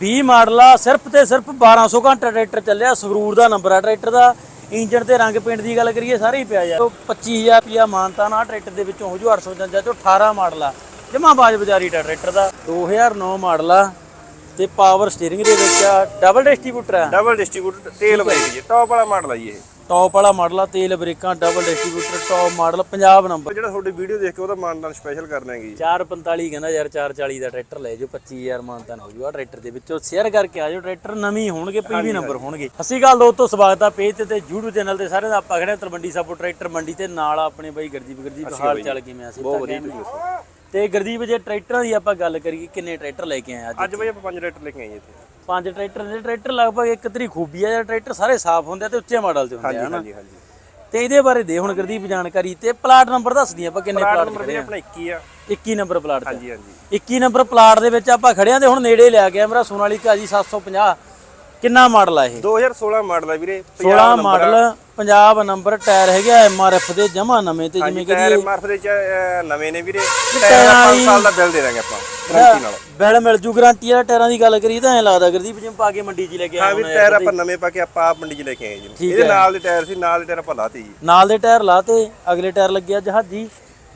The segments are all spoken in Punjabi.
20 ਮਾਡਲ ਆ ਸਿਰਫ ਤੇ ਸਿਰਫ 1200 ਘੰਟਾ ਟਰੈਕਟਰ ਚੱਲਿਆ ਸੰਗਰੂਰ ਦਾ ਨੰਬਰ ਆ ਟਰੈਕਟਰ ਦਾ। ਇੰਜਨ ਤੇ ਰੰਗ ਪੇਂਟ ਦੀ ਗੱਲ ਕਰੀਏ ਸਾਰੇ ਹੀ ਪਿਆ ਯਾਰ। ਉਹ 25000 ਰੁਪਿਆ ਮਾਨਤਾ ਨਾ ਟਰੈਕਟਰ ਦੇ ਵਿੱਚੋਂ ਹੋ ਜੂ 855 ਚੋਂ 18 ਮਾਡਲ ਆ। ਜਮਾ ਬਾਜ ਬਜ਼ਾਰੀ ਦਾ ਟਰੈਕਟਰ ਦਾ। 2009 ਮਾਡਲ ਆ ਤੇ ਪਾਵਰ ਸਟੀਅਰਿੰਗ ਦੇ ਵਿੱਚ ਆ ਡਬਲ ਡਿਸਟ੍ਰੀਬਿਊਟਰ ਆ। ਡਬਲ ਡਿਸਟ੍ਰੀਬਿਊਟਰ ਤੇਲ ਬ੍ਰੇਕ ਜੀ ਟੌਪ ਵਾਲਾ ਮਾਡਲ ਆ ਜੀ ਇਹ। ਟੌਪ ਵਾਲਾ ਮਾਡਲ ਆ ਤੇਲ ਬ੍ਰੇਕਾਂ double distributor top model Punjab number ਜਿਹੜਾ ਤੁਹਾਡੀ ਵੀਡੀਓ ਦੇਖ ਕੇ ਉਹਦਾ ਮਾਨਦਾਨ ਸਪੈਸ਼ਲ ਕਰ ਜੀ 445 ਕਹਿੰਦਾ ਯਾਰ 440 ਦਾ ਟਰੈਕਟਰ ਲੈ ਜਾਓ 25000 ਮਾਨਤਨ ਹੋ ਜੂਗਾ ਟਰੈਕਟਰ ਦੇ ਵਿੱਚੋਂ। ਸ਼ੇਅਰ ਕਰਕੇ ਆ ਜਾਓ ਟਰੈਕਟਰ ਨਵੀਂ ਹੋਣਗੇ ਪੀਵੀ ਨੰਬਰ ਹੋਣਗੇ। ਅਸੀਂ ਗੱਲ ਦੋਸਤੋ ਸਵਾਗਤ ਆ ਪੇਜ ਤੇ ਤੇ YouTube ਚੈਨਲ ਤੇ ਸਾਰਿਆਂ ਦਾ। ਆਪਾਂ ਖੜੇ ਤਲਵੰਡੀ ਸਾਬੋ ਟਰੈਕਟਰ ਮੰਡੀ ਤੇ। ਨਾਲ ਆ ਆਪਣੇ ਬਾਈ ਗਰਦੀਪ ਗਰਦੀਪ ਹਾਲ ਚਾਲ ਕਿਵੇਂ ਆ? ਸੀ ਬਹੁਤ ਵਧੀਆ ਤੇ ਗਰਦੀਪ ਜੇ ਟਰੈਕਟਰਾਂ ਦੀ ਆਪਾਂ ਗੱਲ ਕਰੀਏ ਕਿੰਨੇ ਟਰੈਕਟਰ ਲੈ ਕੇ ਆਏ ਅੱਜ ਅੱਜ ਬਈ ਆਪਾਂ ਪੰਜ ਰੇਟਰ ਲੈ ਕੇ ਆਏ ਜੀ ਇੱਥੇ। ਪੰਜ ਟਰੈਕਟਰ ਦੇ ਟਰੈਕਟਰ ਲਗਭਗ ਇੱਕ ਤਰੀ ਖੂਬੀ ਆ ਜਿਹੜਾ ਟਰੈਕਰ ਸਾਰੇ ਸਾਫ਼ ਹੁੰਦੇ ਆ ਤੇ ਉੱਚੇ ਮਾਡਲ ਤੇ ਹੁੰਦੇ ਆ ਹਨਾ? ਹਾਂਜੀ ਹਾਂਜੀ। ਤੇ ਇਹਦੇ ਬਾਰੇ ਦੇ ਹੁਣ ਗਰਦੀਪ ਜਾਣਕਾਰੀ ਤੇ ਪਲਾਟ ਨੰਬਰ ਦੱਸ ਦਈਏ ਆਪਾਂ ਕਿੰਨੇ ਪਲਾਟ ਨੰਬਰ ਆਪਣਾ 21 ਆ। 21 ਨੰਬਰ ਪਲਾਟ ਹਾਂਜੀ ਹਾਂਜੀ। 21 ਨੰਬਰ ਪਲਾਟ ਦੇ ਵਿੱਚ ਆਪਾਂ ਖੜਿਆਂ ਤੇ ਹੁਣ ਨੇੜੇ ਲਿਆ ਗਿਆ ਮੇਰਾ ਸੋਨਾਲੀਕਾ ਜੀ 750 ਕਿੰਨਾ ਮਾਡਲ ਆ ਇਹ? 2016 ਮਾਡਲ ਆ ਵੀਰੇ 16 ਮਾਡਲ ਪੰਜਾਬ ਨੰਬਰ ਟਾਇਰ ਹੈਗਾ ਐਮਆਰਐਫ ਦੇ ਜਮਾ ਨਵੇਂ ਤੇ ਜਿਵੇਂ ਕਿ ਟਾਇਰ ਮਾਰਫ ਦੇ ਚ ਅਹ, ਨਵੇਂ ਨੇ ਵੀਰੇ। ਟਾਇਰ 5 ਸਾਲ ਦਾ ਬਿੱਲ ਦੇ ਦਾਂਗੇ ਆਪਾਂ ਗਾਰੰਟੀ ਨਾਲ। ਬੈਲ ਮਿਲ ਜੂ ਗਾਰੰਟੀ ਵਾਲਾ ਟਾਇਰਾਂ ਦੀ ਗੱਲ ਕਰੀ ਤਾਂ ਐ ਲੱਗਦਾ ਗਰਦੀਪ ਜਿਵੇਂ ਪਾ ਕੇ ਮੰਡੀ 'ਚ ਹੀ ਲੈ ਕੇ ਹਾਂ ਆਇਆ ਵੀ ਹੋਣਾ ਟਾਇਰ ਆਪਾਂ ਨਵੇਂ ਪਾ ਕੇ ਆਪਾਂ ਆਪ ਮੰਡੀ 'ਚ ਲੈ ਕੇ ਆਏ ਜੀ। ਇਹਦੇ ਨਾਲ ਦੇ ਟਾਇਰ ਸੀ ਨਾਲ ਦੇ ਟਾਇਰ ਆਪਾਂ ਲਾਤੇ ਜੀ। ਨਾਲ ਦੇ ਟਾਇਰ ਲਾਤੇ ਅਗਲੇ ਟਾਇਰ ਲੱਗਿਆ ਜਹਾਜੀ।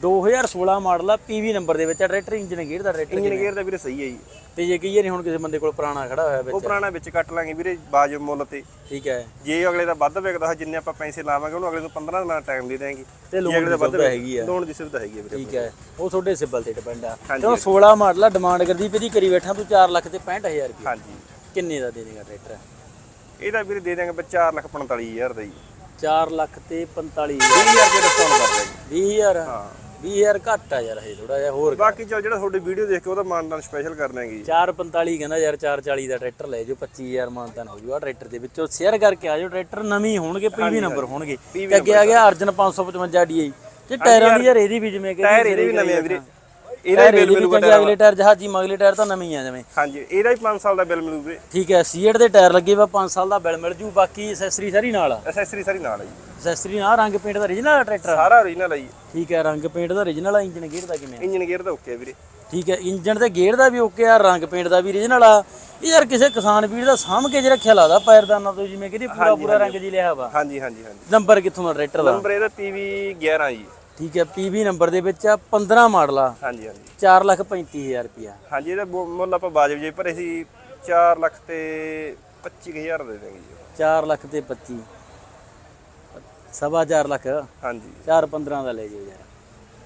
2016 ਮਾਡਲ ਆ ਪੀਵੀ ਨੰਬਰ ਦੇ ਵਿੱਚ ਆ ਟਰੈਕਟਰ ਇੰਜਨ ਗੇਅਰ ਦਾ ਟਰੈਕਟਰ ਇੰਜਨ ਗੇਅਰ ਦਾ ਵੀਰੇ ਸਹੀ ਹੈ ਜੀ। ਤੇ ਜੇ ਕਹੀਏ ਨਹੀਂ ਹੁਣ ਕਿਸੇ ਬੰਦੇ ਕੋਲ ਪੁਰਾਣਾ ਖੜਾ ਹੋਇਆ ਉਹ ਵਿੱਚ ਪੁਰਾਣਾ ਵਿੱਚ ਕੱਟ ਲਾਂਗੇ ਵੀਰੇ ਬਾਜਬ ਮੁੱਲ ਤੇ। ਠੀਕ ਹੈ। ਜੇ ਅਗਲੇ ਦਾ ਵੱਧ ਵਿਕਦਾ ਹੈ ਜਿੰਨੇ ਆਪਾਂ ਪੈਸੇ ਲਾਵਾਂਗੇ ਉਹਨੂੰ ਅਗਲੇ ਨੂੰ 15 ਦਿਨਾਂ ਦਾ ਟਾਈਮ ਦੇ ਦੇਾਂਗੇ ਤੇ ਲੋਨ ਦੀ ਸੁਵਿਧਾ ਹੈਗੀ ਆ। ਲੋਨ ਦੀ ਸੁਵਿਧਾ ਹੈਗੀ ਵੀਰੇ ਠੀਕ ਹੈ। ਉਹ ਤੁਹਾਡੇ ਸਿਬਲ ਤੇ ਡਿਪੈਂਡ ਆ। ਚਲੋ 16 ਮਾਡਲ ਆ ਡਿਮਾਂਡ ਕਰਦੀ ਪਈ ਕਰੀ ਬੈਠਾ ਤੂੰ 4 ਲੱਖ ਤੇ 65000 ਰੁਪਏ ਹਾਂਜੀ। ਕਿੰਨੇ ਦਾ ਦੇ ਦੇਗਾ ਟਰੈਕਟਰ? ਇਹਦਾ ਵੀਰੇ ਦੇ ਦਾਂਗੇ 4 ਲੱਖ 45000 ਦਾ ਜੀ। 4 ਲੱਖ ਤੇ 45000 20000 ਦੇ ਡਿਸਕਾਊਂਟ ਕਰ ਦਾਂਗੇ 20000 ਹਾਂ। 20000 ਘੱਟ ਆ ਯਾਰ ਇਹ ਥੋੜਾ ਜਿਹਾ ਹੋਰ ਬਾਕੀ ਚਲ ਜਿਹੜਾ ਤੁਹਾਡੀ ਵੀਡੀਓ ਦੇਖ ਕੇ ਉਹਦਾ ਮਾਨਦਾਨ ਸਪੈਸ਼ਲ ਕਰ ਜੀ 445 ਕਹਿੰਦਾ ਯਾਰ 440 ਦਾ ਟਰੈਕਟਰ ਲੈ ਜਾਓ 25000 ਮਾਨਤਾਨ ਹੋ ਜੂਗਾ ਟਰੈਕਟਰ ਦੇ ਵਿੱਚੋਂ ਸ਼ੇਅਰ ਕਰਕੇ ਆ ਜਾਓ ਟਰੈਕਟਰ ਨਵੀਂ ਹੋਣਗੇ ਪੀਵੀ ਨੰਬਰ ਹੋਣਗੇ। ਤੇ ਅੱਗੇ ਆ ਗਿਆ ਅਰਜਨ 555 ਡੀਆਈ ਤੇ ਟਾਇਰਾਂ ਦੀ ਯਾਰ ਇਹਦੀ ਵੀ ਜਿਵੇਂ ਕਿ ਟਾਇਰ ਇਹਦੇ ਵੀ ਨਵੇਂ ਆ ਵੀਰੇ। ਇਹਦਾ ਬਿੱਲ ਮਿਲੂਗਾ ਚੰਗੇ ਅਗਲੇ ਟਾਇਰ ਜਹਾਜੀ ਮਗਲੇ ਟਾਇਰ ਤਾਂ ਨਵੇਂ ਹੀ ਆ ਜਿਵੇਂ। ਹਾਂਜੀ ਇਹਦਾ ਹੀ 5 ਸਾਲ ਦਾ ਬਿੱਲ ਮਿਲੂ ਵੀਰੇ। ਠੀਕ ਹੈ ਸੀਟ ਦੇ ਟਾਇਰ ਲੱਗੇ ਵਾ 5 ਸਾਲ ਦਾ ਬਿਲ ਮਿਲ ਜੂ ਬਾਕੀ ਐਕਸੈਸਰੀ ਸਾਰੀ ਨਾਲ ਆ। ਐਸੈਸਰੀ ਸਾਰੀ ਨਾਲ ਹੈ ਜੀ। ਐਕਸੈਸਰੀ ਨਾਲ ਰੰਗ ਪੇਂਟ ਦਾ origignal ਟਰੈਕਟਰ? ਸਾਰਾ ਓਰੀਜਨਲ ਹੈ ਜੀ। ਠੀਕ ਹੈ ਰੰਗ ਪੇਂਟ ਦਾ origignal ਆ ਇੰਜਨ ਗੇਅਰ ਦਾ ਕਿਵੇਂ ਆ? ਇੰਜਨ ਗੇਅਰ ਦਾ ਓਕੇ ਵੀਰੇ। ਠੀਕ ਹੈ ਇੰਜਨ ਤੇ ਗੇਅਰ ਦਾ ਵੀ ਓਕੇ ਆ ਰੰਗ ਪੇਂਟ ਦਾ ਵੀ origignal ਆ। ਇਹ ਯਾਰ ਕਿਸੇ ਕਿਸਾਨ ਵੀਰ ਦਾ ਸਾਂਭ ਕੇ ਜੇ ਰੱਖਿਆ ਲੱਗਦਾ ਪੈਰਦਾਨਾ ਤੋਂ ਜਿਵੇਂ ਕਿ ਪੂਰਾ ਪੂਰਾ ਰੰਗ ਜੀ ਲਿਆ ਵਾ। ਹਾਂਜੀ ਹਾਂਜੀ ਹਾਂਜੀ। ਨੰਬਰ ਕਿੱਥੋਂ ਦਾ ਟਰੈਕਟਰ ਦਾ? ਨੰਬਰ ਇਹਦਾ PV 11 ਜੀ। ਠੀਕ ਹੈ ਪੀਵੀ ਨੰਬਰ ਦੇ ਵਿੱਚ ਆ 15 ਮਾਡਲ ਆ। ਹਾਂਜੀ ਹਾਂਜੀ। 4 ਲੱਖ 35000 ਰੁਪਿਆ ਹਾਂਜੀ ਇਹਦਾ ਮੁੱਲ ਆਪਾਂ ਬਾਜਬ ਜੇ ਭਰੇ ਸੀ 4 ਲੱਖ ਤੇ 25000 ਦੇ ਦਾਂਗੇ ਜੀ 4 ਲੱਖ ਤੇ 25 ਸਵਾ 4 ਲੱਖ। ਹਾਂਜੀ। 4 15 ਦਾ ਲੈ ਜਾਓ ਯਾਰ।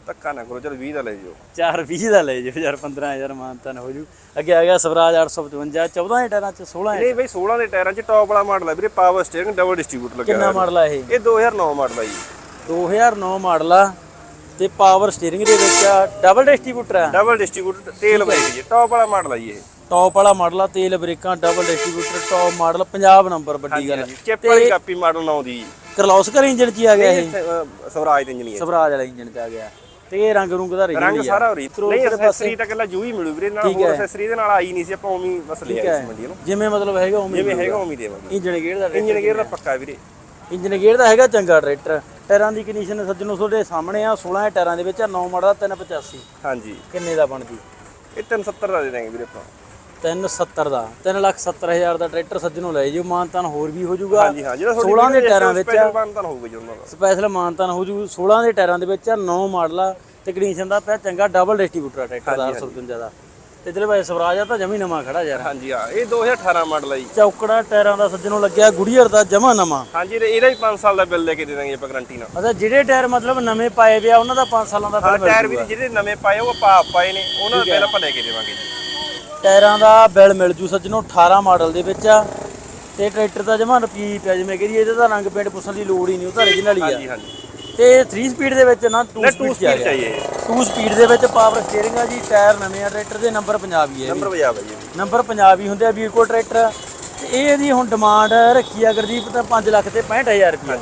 ਧੱਕਾ ਨਾ ਕਰੋ ਚਲ 20 ਦਾ ਲੈ ਜਿਓ। 4 20 ਦਾ ਲੈ ਜਾਓ ਯਾਰ 15000 ਮਾਨਤਨ ਹੋ ਜੂ। ਅੱਗੇ ਆ ਗਿਆ ਸਵਰਾਜ 855 14 ਦੇ ਟਾਇਰਾਂ ਚ 16 ਹੈ ਨਹੀਂ ਬਈ 16 ਦੇ ਟਾਇਰਾਂ 'ਚ ਟੌਪ ਵਾਲਾ ਮਾਡਲ ਹੈ ਵੀਰੇ ਪਾਵਰ ਸਟੀਅਰਿੰਗ ਡਬਲ ਡਿਸਟ੍ਰੀਬਿਊਟਰ ਲੱਗਿਆ ਕਿੰਨਾ ਹੋਇਆ। ਮਾਡਲ ਆ ਇਹ? ਇਹ 2009 ਮਾਡਲ ਹੈ ਜੀ। 2009 ਮਾਡਲ ਆ ਤੇ ਪਾਵਰ ਸਟੀਅਰਿੰਗ ਦੇ ਵਿੱਚ ਆ ਡਬਲ ਡਿਸਟ੍ਰੀਬਿਊਟਰ ਆ। ਡਬਲ ਡਿਸਟ੍ਰੀਬਿਊਟਰ ਤੇਲ ਬ੍ਰੇਕ ਜੀ ਟੌਪ ਵਾਲਾ ਮਾਡਲ ਹੈ ਜੀ ਇਹ। ਟੌਪ ਵਾਲਾ ਮਾਡਲ ਆ ਤੇਲ ਬ੍ਰੇਕਾਂ double distributor top model Punjab number ਵੱਡੀ ਗੱਲ ਚਿੱਪ ਵਾਲੀ ਕਾਪੀ ਮਾਡਲ 9 ਦੀ ਕਰਲੌਸਕਰ ਇੰਜਨ ਚ ਆ ਗਿਆ ਇਹ ਸਵਰਾਜ ਦੇ ਇੰਜਨ ਸਵਰਾਜ ਵਾਲਾ ਇੰਜਨ ਚ ਆ ਗਿਆ। ਤੇ ਇਹ ਰੰਗ ਰੁੰਗ ਦਾ ਰੰਗ ਆ। ਸਾਰਾ ਹੋਰੀ ਨਹੀਂ ਐਕਸੈਸਰੀ ਤਾਂ ਕੱਲਾ ਜੂ ਹੀ ਮਿਲੂ ਵੀਰੇ ਨਾਲ ਹੋਰ ਐਕਸੈਸਰੀ ਦੇ ਨਾਲ ਆਈ ਨਹੀਂ ਸੀ ਆਪਾਂ ਉਵੇਂ ਬਸ ਲੈ ਆਏ ਸੀ ਮੰਡੀ ਨੂੰ। ਜਿਵੇਂ ਮਤਲਬ ਹੈਗਾ ਉਵੇਂ ਜਿਵੇਂ ਹੈਗਾ ਉਵੇਂ ਦੇਵਾਂਗੇ। ਇੰਜਨ ਗੇਅਰ ਦਾ ਇੰਜਨ ਗੇਅਰ ਦਾ ਪੱਕਾ ਵੀਰੇ। ਇੰਜਨ ਗੇਅਰ ਦਾ ਹੈਗਾ ਚੰਗਾ ਟਰੈਕਟਰ ਟਾਇਰਾਂ ਦੀ ਕੰਡੀਸ਼ਨ ਸੱਜਣੋ ਤੁਹਾਡੇ ਸਾਹਮਣੇ ਆ 16 ਟਾਇਰਾਂ ਦੇ ਵਿੱਚ 9 ਮਾਡਲ 385 ਹਾਂਜੀ। ਕਿੰਨੇ ਦਾ ਬਣਦੀ? ਇਹ 370 ਦਾ ਦੇ ਦਾਂਗੇ ਵੀਰੇ ਆਪਾਂ। 370 ਦਾ। 370000 ਦਾ ਟਰੈਕਟਰ ਸੱਜਣੋ ਲੈ ਜਿਓ ਮਾਨਤਾਨ ਹੋਰ ਵੀ ਹੋ ਜਾਊਗਾ। ਹਾਂਜੀ ਹਾਂ ਜਿਹੜਾ 16 ਦੇ ਟਾਇਰਾਂ ਵਿੱਚ ਸਪੈਸ਼ਲ ਬਣਤਾਨ ਹੋਊਗਾ ਜੀ ਉਹਨਾਂ ਦਾ। ਸਪੈਸ਼ਲ ਮਾਨਤਾਨ ਹੋ ਜੂ 16 ਦੇ ਟਾਇਰਾਂ ਦੇ ਵਿੱਚ 9 ਮਾਡਲ ਆ ਤੇ ਕੰਡੀਸ਼ਨ ਦਾ ਪਿਆ ਚੰਗਾ ਡਬਲ ਡਿਸਟ੍ਰੀਬਿਊਟਰ ਟਰੈਕਟਰ ਦਾ 855 ਦਾ। ਤੇ ਇਧਰ ਭਾਈ ਸਵਰਾਜ ਆ ਤਾਂ ਜਮੀ ਨਵਾਂ ਖੜਾ ਯਾਰ। ਹਾਂਜੀ ਹਾਂ ਇਹ 2018 ਮਾਡਲ ਹੈ ਜੀ। ਚੌਕੜਾ ਟਾਇਰਾਂ ਦਾ ਸੱਜਣੋਂ ਲੱਗਿਆ ਗੁੜੀਅਰ ਦਾ ਜਮਾ ਨਵਾਂ। ਹਾਂਜੀ ਤੇ ਇਹਦਾ ਹੀ 5 ਸਾਲ ਦਾ ਬਿੱਲ ਲੈ ਕੇ ਦੇ ਦਾਂਗੇ ਆਪਾਂ ਗਾਰੰਟੀ ਨਾਲ। ਅੱਛਾ ਜਿਹੜੇ ਟਾਇਰ ਮਤਲਬ ਨਵੇਂ ਪਾਏ ਵੇ ਆ ਉਹਨਾਂ ਦਾ 5 ਸਾਲਾਂ ਦਾ ਹਾਂ ਬਿੱਲ ਟਾਇਰ ਵੀ ਜਿਹੜੇ ਨਵੇਂ ਪਾਏ ਉਹ ਆਪਾਂ ਆਪ ਪਾਏ ਨੇ ਉਹਨਾਂ ਦਾ ਬਿੱਲ ਆਪਾਂ ਲੈ ਕੇ ਦੇਵਾਂਗੇ ਜੀ। ਟਾਇਰਾਂ ਦਾ ਬਿੱਲ ਮਿਲ ਜੂ ਸੱਜਣੋਂ 18 ਮਾਡਲ ਦੇ ਵਿੱਚ ਆ। ਤੇ ਟਰੈਕਟਰ ਦਾ ਜਮਾ ਰੁਪਈ ਪਿਆ ਜਿਵੇਂ ਕਹਦੀ ਇਹਦਾ ਤਾਂ ਰੰਗ ਪੇਂਟ ਪੁੱਛਣ ਦੀ ਲੋੜ ਹੀ ਨਹੀਂ ਉਹ ਤਾਂ origignal ਹੀ ਆ। ਹਾਂਜੀ ਹਾਂਜੀ। ਤੇ 3 ਸਪੀਡ ਦੇ ਵਿੱਚ ਨਾ 2 ਟੂ ਸਪੀਡ ਸਪੀਡ ਚਾਹੀਏ। 2 ਸਪੀਡ ਦੇ ਵਿੱਚ ਪਾਵਰ ਸਟੀਅਰਿੰਗ ਆ ਜੀ ਟਾਇਰ ਨਵੇਂ ਆ ਟਰੈਕਟਰ ਦੇ ਨੰਬਰ ਪੰਜਾਬੀ ਹੈ ਨੰਬਰ ਵਜਾ ਬਾਈ ਜੀ। ਨੰਬਰ ਪੰਜਾਬੀ ਹੁੰਦੇ ਆ ਵੀਰ ਕੋਲ ਟਰੈਕਟਰ ਤੇ ਇਹ ਇਹਦੀ ਹੁਣ ਡਿਮਾਂਡ ਰੱਖੀ ਆ ਗੁਰਦੀਪ ਤਾਂ 5 ਲੱਖ ਤੇ 65000 ਰੁਪਏ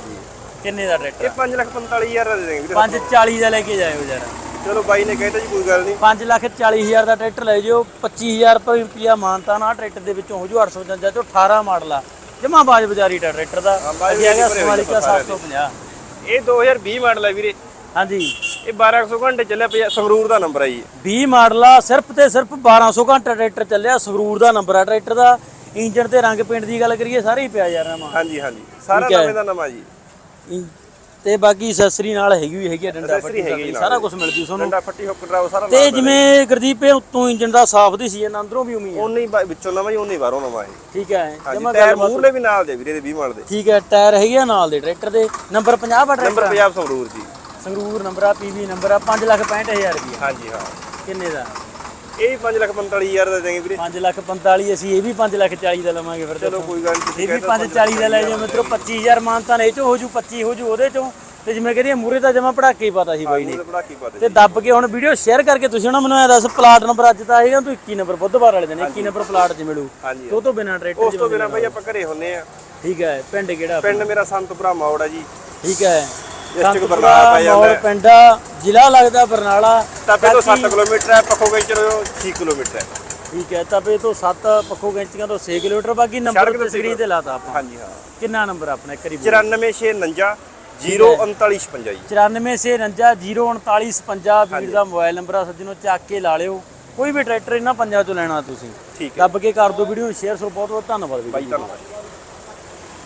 ਕਿੰਨੇ ਦਾ ਟਰੈਕਟਰ ਇਹ 5 ਲੱਖ 45000 ਦਾ ਦੇ ਦਾਂਗੇ ਵੀਰੇ 540 ਦਾ ਲੈ ਕੇ ਜਾਇਓ ਯਾਰ। ਚਲੋ ਬਾਈ ਨੇ ਕਹਿਤਾ ਜੀ ਕੋਈ ਗੱਲ ਨਹੀਂ। 5 ਲੱਖ 40000 ਦਾ ਟਰੈਕਟਰ ਲੈ ਜਿਓ 25000 ਰੁਪਇਆ ਮਾਨਤਾ ਨਾ ਟਰੈਕਟਰ ਦੇ ਵਿੱਚੋਂ ਹੋ ਜੂ 855 ਚੋਂ 18 ਮਾਡਲ ਆ। ਜਮਾ ਬਾਜ ਬਜ਼ਾਰੀ ਦਾ ਟਰੈਕਟਰ ਦਾ। ਬਾਜ ਅੱਗੇ ਹੈਗਾ ਬਜ਼ਾਰੀ ਭਰੇ ਹੋਏ ਸੋਨਾਲੀਕਾ ਆਪਾਂ ਸਾਰਿਆਂ 750 ਇਹ 2020 ਮਾਡਲ ਹੈ ਵੀਰੇ। ਹਾਂਜੀ। ਇਹ 1200 ਘੰਟੇ ਚੱਲਿਆ ਪਿਆ ਸੰਗਰੂਰ ਦਾ ਨੰਬਰ ਹੈ ਜੀ। 20 ਮਾਡਲ ਆ ਸਿਰਫ ਤੇ ਸਿਰਫ 1200 ਘੰਟਾ ਟਰੈਕਟਰ ਚੱਲਿਆ ਸੰਗਰੂਰ ਦਾ ਨੰਬਰ ਆ ਟਰੈਕਟਰ ਦਾ। ਇੰਜਨ ਤੇ ਰੰਗ ਪੇਂਟ ਦੀ ਗੱਲ ਕਰੀਏ ਸਾਰੇ ਹੀ ਪਿਆ ਯਾਰ ਨਵਾਂ ਹਾਂਜੀ ਹਾਂਜੀ। ਸਾਰਾ ਹੈ। ਨਵੇਂ ਦਾ ਨਵਾਂ ਜੀ। ਤੇ ਬਾਕੀ ਅਸੈਸਰੀ ਨਾਲ ਹੈਗੀ ਵੀ ਹੈਗੀ ਡੰਡਾ ਨਾਲ ਸਾਰਾ ਕੁਝ ਮਿਲ ਜੂ ਤੁਹਾਨੂੰ। ਡੰਡਾ ਫੱਟੀ ਹੁੱਕ ਡਰਾਈਵ ਸਾਰਾ ਤੇ ਜਿਵੇਂ ਗੁਰਦੀਪ ਇਹ ਉੱਤੋਂ ਇੰਜਨ ਦਾ ਸਾਫ਼ ਦੀ ਸੀ ਇਹਨਾਂ ਅੰਦਰੋਂ ਵੀ ਉਮੀ ਹੈ ਉਨੇ ਹੀ ਵਿੱਚੋਂ ਨਵਾਂ ਜੀ ਉਨੇ ਹੀ ਬਾਹਰੋਂ ਨਵਾਂ ਹੈ ਠੀਕ ਹੈ। ਜਮਾ ਟਾਇਰ ਮੂਹਰਲੇ ਵੀ ਨਾਲ ਦੇ ਵੀਰੇ ਦੇ 20 ਮਾਡਲ ਦੇ। ਠੀਕ ਹੈ ਟਾਇਰ ਹੈਗੇ ਨਾਲ ਦੇ ਟਰੈਕਟਰ ਦੇ। ਨੰਬਰ 50 ਆ ਨੰਬਰ ਟਰੈਕਟਰ 50 ਸੰਗਰੂਰ ਜੀ। ਸੰਗਰੂਰ ਨੰਬਰ ਆ ਪੀਵੀ ਨੰਬਰ ਆ 565000 ਰੁਪਏ ਹਾਂਜੀ ਹਾਂ। ਕਿੰਨੇ ਦਾ? ਇਹ ਵੀ 5 ਲੱਖ 45 ਹਜ਼ਾਰ ਦਾ ਦੇਂਗੇ ਵੀਰੇ। 5 ਲੱਖ 45 ਅਸੀਂ ਇਹ ਵੀ 5 ਲੱਖ 40 ਦਾ ਲਵਾਂਗੇ ਫਿਰ ਚਲੋ ਕੋਈ ਗੱਲ ਨਹੀਂ ਇਹ ਵੀ 5 40 ਦਾ ਲੈ ਜਾਓ ਮਿੱਤਰੋ 25000 ਮਾਨਤਾ ਨੇ ਇਹ ਚੋਂ ਹੋ ਜੂ 25 ਹੋ ਜੂ ਉਹਦੇ ਚੋਂ। ਤੇ ਜਿਵੇਂ ਕਹਿੰਦੀ ਮੂਰੇ ਤਾਂ ਜਮਾ ਪੜਾਕੇ ਹੀ ਪਤਾ ਸੀ ਬਾਈ ਨੇ ਤੇ ਦੱਬ ਕੇ ਹੁਣ ਵੀਡੀਓ ਸ਼ੇਅਰ ਕਰਕੇ ਤੁਸੀਂ ਉਹਨਾਂ ਮੈਨੂੰ ਐ ਦੱਸ ਪਲਾਟ ਨੰਬਰ ਅੱਜ ਤਾਂ ਆਏਗਾ ਤੂੰ 21 ਨੰਬਰ ਬੁੱਧਵਾਰ ਵਾਲੇ ਦਿਨ 21 ਨੰਬਰ ਪਲਾਟ 'ਚ ਮਿਲੂ। ਉਹ ਤੋਂ ਬਿਨਾ ਟਰੈਕਟਰ ਉਸ ਤੋਂ ਬਿਨਾਂ ਬਾਈ ਆਪਾਂ ਘਰੇ ਹੁੰਨੇ ਆ। ਠੀਕ ਹੈ ਪਿੰਡ ਕਿਹੜਾ ਪਿੰਡ ਮੇਰਾ ਸੰਤਪੁਰਾ ਮੌੜ ਆ ਜੀ। ਠੀਕ ਹੈ। ਸੰਤਪੁਰਾ, ਬਰਨਾਲਾ ਪੈ ਜਾਂਦਾ ਹੈ। ਪਿੰਡ ਆ, ਜ਼ਿਲ੍ਹਾ ਲੱਗਦਾ ਬਰਨਾਲਾ। ਟਾਪੇ ਤੋਂ 7 ਕਿਲੋਮੀਟਰ ਹੈ ਪੱਖੋ ਗਈ ਚਲੋ 6 ਕਿਲੋਮੀਟਰ ਹੈ। ਠੀਕ ਹੈ ਤਪੇ ਤੋਂ 7 ਪੱਖੋ ਗੈਂਚੀਆਂ ਤੋਂ 6 ਕਿਲੋਮੀਟਰ ਬਾਕੀ ਨੰਬਰ ਸੜਕ ਤੇ ਤੇ ਸਕਰੀਨ ਤੇ ਲਾਤਾ ਆਪਾਂ। ਹਾਂਜੀ ਹਾਂ। ਕਿੰਨਾ ਨੰਬਰ ਆਪਣਾ ਇੱਕ ਵਾਰੀ 94649 03956 ਜੀ। 9469093955 ਵੀਰ ਦਾ ਮੋਬਾਈਲ ਨੰਬਰ ਆ ਸੱਜਣੋ ਚੱਕ ਕੇ ਲਾ ਲਿਓ। ਕੋਈ ਵੀ ਟਰੈਕਟਰ ਇਹਨਾਂ ਪੰਜਾਂ ਚੋਂ ਲੈਣਾ ਤੁਸੀਂ। ਠੀਕ ਹੈ। ਦੱਬ ਕੇ ਕਰ ਦਿਓ ਵੀਡੀਓ ਸ਼ੇਅਰ ਸੋ ਬਹੁਤ ਬਹੁਤ ਧੰਨਵਾਦ ਵੀਰ ਬਾਈ ਧੰਨਵਾਦ।